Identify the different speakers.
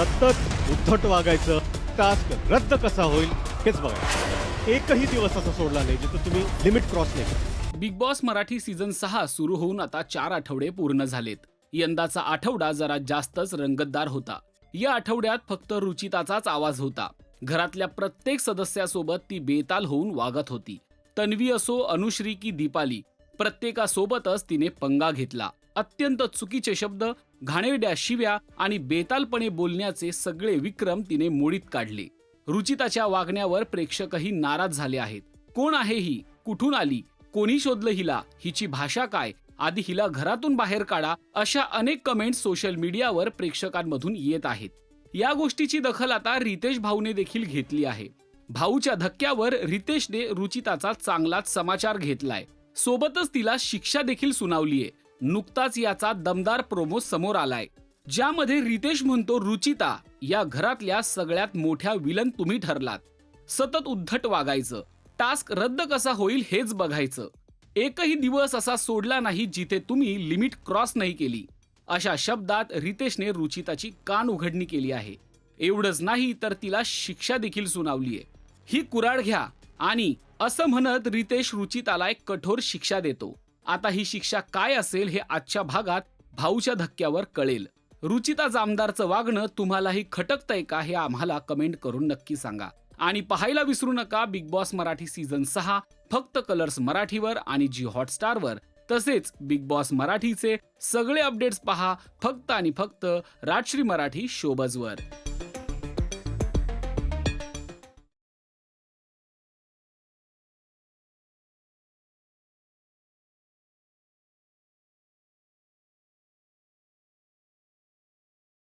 Speaker 1: सतत उद्धट वागायचं. टास्क रद्द कसा होईल हेच बघा. एकही दिवस असा सोडला नाही जिथं तुम्ही लिमिट क्रॉस नाही
Speaker 2: बिग बॉस मराठी सीझन सहा सुरू होऊन आता चार आठवडे पूर्ण झालेत. यंदाचा आठवडा जरा जास्तच रंगतदार होता. या आठवड्यात फक्त रुचिताचाच आवाज होता. घरातल्या प्रत्येक सदस्यासोबत ती बेताल होऊन वागत होती. तन्वी असो अनुश्री की दीपाली प्रत्येकासोबतच तिने पंगा घेतला. अत्यंत चुकीचे शब्द घाणेरड्या शिव्या आणि बेतालपणे बोलण्याचे सगळे विक्रम तिने मोडीत काढले. रुचिताच्या वागण्यावर प्रेक्षकही नाराज झाले आहेत. कोण आहे ही? कुठून आली? कोणी शोधलं हिला? हिची भाषा काय? आधी हिला घरातून बाहेर काढा अशा अनेक कमेंट सोशल मीडियावर प्रेक्षकांमधून येत आहेत. या गोष्टीची दखल आता रितेश भाऊने देखील घेतली आहे. भाऊच्या धक्क्यावर रितेशने रुचिताचा चांगलाच समाचार घेतलाय. सोबतच तिला शिक्षा देखील सुनावलीये. नुकताच याचा दमदार प्रोमो समोर आलाय. ज्यामध्ये रितेश म्हणतो रुचिता या घरातल्या सगळ्यात मोठ्या विलन तुम्ही ठरलात. सतत उद्धट वागायचं. टास्क रद्द कसा होईल हेच बघायचं. एकही दिवस असा सोडला नाही जिथे तुम्ही लिमिट क्रॉस नाही केली. अशा शब्दात रितेशने रुचिताची कान उघडणी केली आहे. एवढंच नाही तर तिला शिक्षा देखील सुनावलीये ही कुराड घ्या आणि असं म्हणत रितेश रुचिताला एक कठोर शिक्षा देतो. आता ही शिक्षा काय असेल हे आजच्या भागात भाऊच्या धक्क्यावर कळेल. रुचिता जामदारचं वागणं तुम्हालाही खटकतंय का हे आम्हाला कमेंट करून नक्की सांगा. आणि पाहायला विसरू नका बिग बॉस मराठी सीझन सहा फक्त कलर्स मराठीवर आणि जी हॉटस्टारवर. तसेच बिग बॉस मराठीचे सगळे अपडेट्स पहा फक्त आणि फक्त राजश्री मराठी शोबजवर.